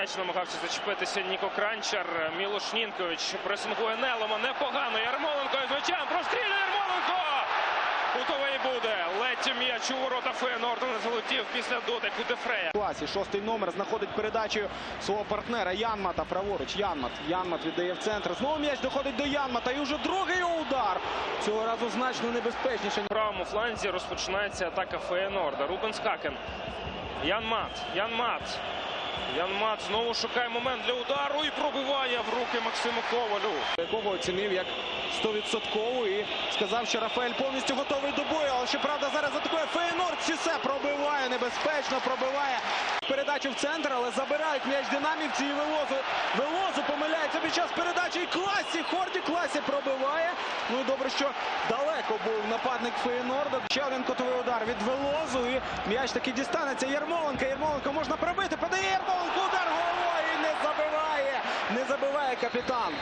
М'яч намагався зачепитися Ніко Кранчар. Мілош Нінкович пресингує Нелома. Непогано. Ярмоленко з м'ячем. Прострілює Ярмоленко! Кутовий буде. Ледь м'яч у ворота Фейнорда не залетів після дотику Дефрея. класі. Шостий номер знаходить передачу свого партнера Янмата. Праворуч. Янмат. Янмат віддає в центр. Знову м'яч доходить до Янмата. І вже другий удар. Цього разу значно небезпечніше. Правому фланзі розпочинається атака Фейнорда. Рубенс Хакен. Ян Мат. Ян Мат. Ян Мат знову шукає момент для удару і пробиває в руки Максиму Ковалю. якого оцінив як 100% і сказав, що Рафаель повністю готовий до бою. Але щоправда, зараз атакує Фейнорд. Сісе пробиває небезпечно, пробиває передачу в центр, але забирають м'яч динамівці і Велозу. Велозу помиляється під час передачі. І класі. Хорді класі пробиває. Ну і добре, що далеко був нападник Фейнорда. Ще один котовий удар від Велозу. І м'яч таки дістанеться. Ярмоленка. Ярмоленко можна пробити. Подає Ярмоленко. Удар головою і не забиває. Не забиває капітан.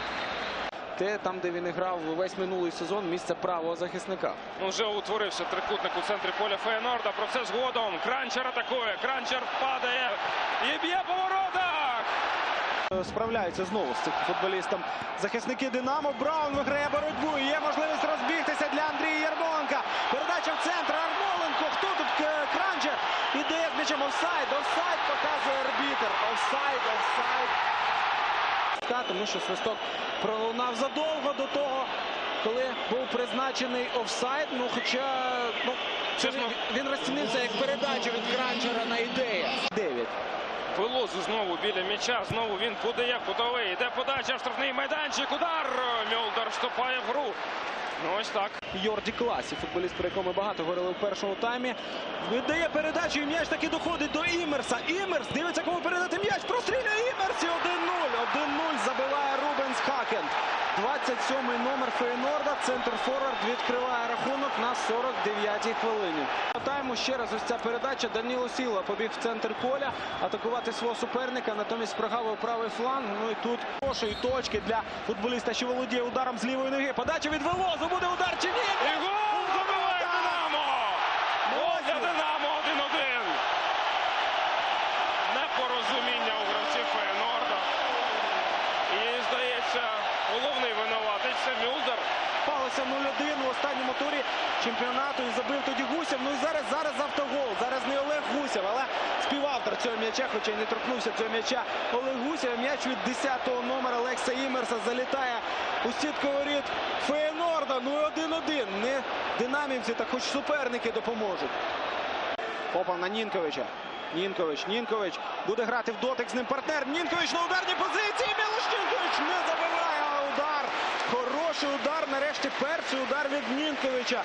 Те, там, де він грав весь минулий сезон, місце правого захисника. Ну, вже утворився трикутник у центрі поля Фейнорда. Про це згодом. Кранчер атакує. Кранчер падає і б'є по воротах. Е, Справляються знову з цим футболістом. Захисники Динамо. Браун виграє боротьбу. Є можливість розбігтися для Андрія Ярмоленка. Передача в центр. Ярмоленко. Хто тут е, кранче? Іде з м'ячем офсайд. Офсайд показує арбітер. Офсайд, офсайд. Тому що свисток пролунав задовго до того, коли був призначений офсайд. Ну, хоча ну, він, він розцінився як передача від кранчера на ідею. 9. Пилозу знову біля м'яча. Знову він подає кутовий. Іде подача в штрафний майданчик. Удар. Мьолдер вступає в гру. Ну Ось так. Йорді класі. Футболіст, про якого ми багато говорили в першому таймі. Віддає передачу. і М'яч таки доходить до Імерса. Імерс дивиться, кому передати м'яч. Простріляє Імерс. І 1-0. 1-0 забиває Рубенс Хакент. 27-й номер Фейнорда. Центр форвард відкриває рахунок на 49-й хвилині. Тайму ще раз ось ця передача. Даніло Сіла побіг в центр поля атакувати свого суперника. Натомість прогавив правий фланг. Ну і тут хорошої точки для футболіста, що володіє ударом з лівої ноги. Подача від Велозу. Буде удар чи ні? І гол забиває Динамо! Гол для Динамо 1-1. Непорозуміння у гравців Фейнорда. І, здається, головний винуватець це Мюлдер. Палося 0-1 у останньому турі чемпіонату і забив тоді Гусєв. Ну і зараз зараз автогол. Зараз не Олег Гусєв, але співавтор цього м'яча, хоча й не торкнувся цього м'яча. Олег Гусєв. М'яч від 10-го номера Олекса Імерса залітає у сітку воріт Феєнорда. Ну і 1-1. Не динамівці, та хоч суперники допоможуть. Попав на Нінковича. Нінкович, Нінкович буде грати в дотик з ним партнер. Нінкович на ударній позиції. Мілош Нінкович не забиває. Хороший удар. Нарешті перший удар від Нінковича.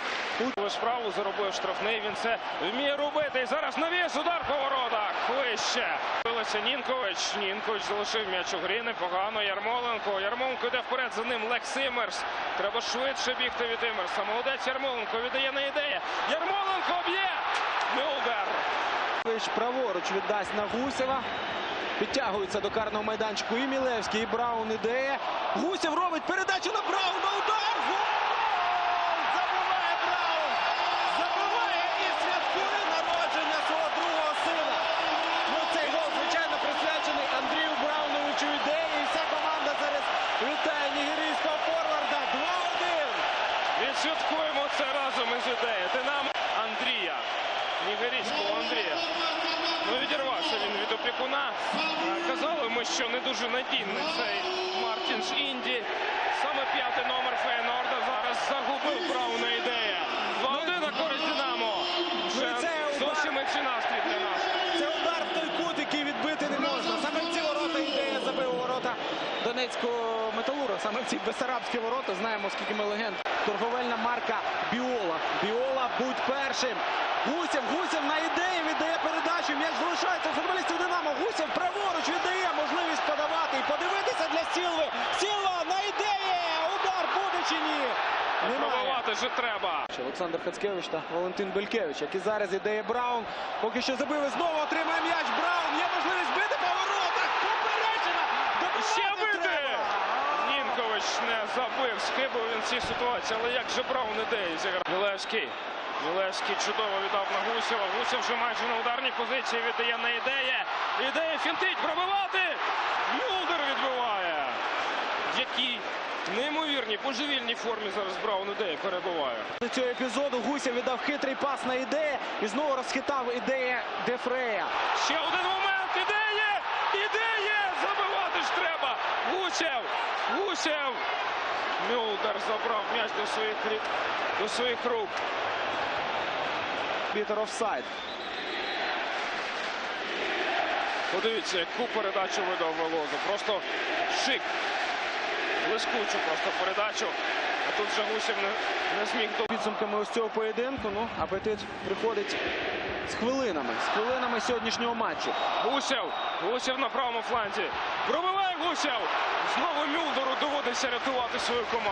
У справу заробив штрафний. Він це вміє робити. І зараз навіс удар по воротах. Вище. Билися Нінкович. Нінкович залишив м'яч у грі. Непогано. Ярмоленко. Ярмоленко йде вперед. За ним Лекс Імерс. Треба швидше бігти від Імерса. Молодець Ярмоленко віддає на ідея. Ярмоленко б'є. Мюлдер. Праворуч віддасть на Гусєва. Підтягується до карного майданчику і Мілевський, і Браун ідеє. Гусєв робить передачу на Брауна. Удар! Гол! Забиває Браун! Забиває і святкує народження свого другого сина. Ну, цей гол, звичайно, присвячений Андрію Брауновичу ідеї. І вся команда зараз вітає нігерійського форварда. 2-1. Відсвяткуємо це разом із ідеєю. Динамо Андрія. Нігерійського Андрія. Ну, відірвався він від опікуна. Е, Казали ми, що не дуже надійний цей Мартінс Інді. Саме п'ятий номер Фейнорда зараз загубив Брауна ідея. 2-1 на користь Динамо. Вже Ну, це зовсім інший настрій для нас. Це удар в той кут, який відбити не можна. Саме в ці ворота ідея забив у ворота Донецького металура. Саме в ці бесарабські ворота. Знаємо, скільки ми легенд. Торговельна марка Біола. Біола, будь першим. Гусєв, Гусєв на ідеї віддає передачу. М'яч залишається у футболістів Динамо. Гусєв праворуч віддає можливість подавати і подивитися для Сілви. Сілва на ідеї. Удар буде чи ні? Немає. Же треба. Олександр Хацкевич та Валентин Белькевич, який зараз ідеє Браун. Поки що забив і знову отримає м'яч. Браун є можливість бити по воротах. Ще бити! Нінкович не забив, схибив він в цій ситуації, але як же Браун ідеї зіграв? Мілевський. Мілевський чудово віддав на Гусєва. Гусєв вже майже на ударній позиції віддає на ідея. Ідея фінтить пробивати. Мюлдер відбиває. В якій неймовірній божевільній формі зараз Браун ідея перебуває. До цього епізоду Гусєв віддав хитрий пас на ідея і знову розхитав ідея Дефрея. Ще один момент. Ідея! Ідея! Забивати ж треба! Гусєв! Гусєв! Мюлдер забрав м'яч до своїх, до своїх рук. Бітер офсайд. Подивіться, яку передачу видав Велоза. Просто шик. Блискучу просто передачу. А тут вже Гусєв не, не зміг до. Підсумками ось цього поєдинку, ну, апетит приходить з хвилинами, з хвилинами сьогоднішнього матчу. Гусєв! Гусєв на правому фланзі. Пробиває Гусєв! Знову Мюлдеру доводиться рятувати свою команду.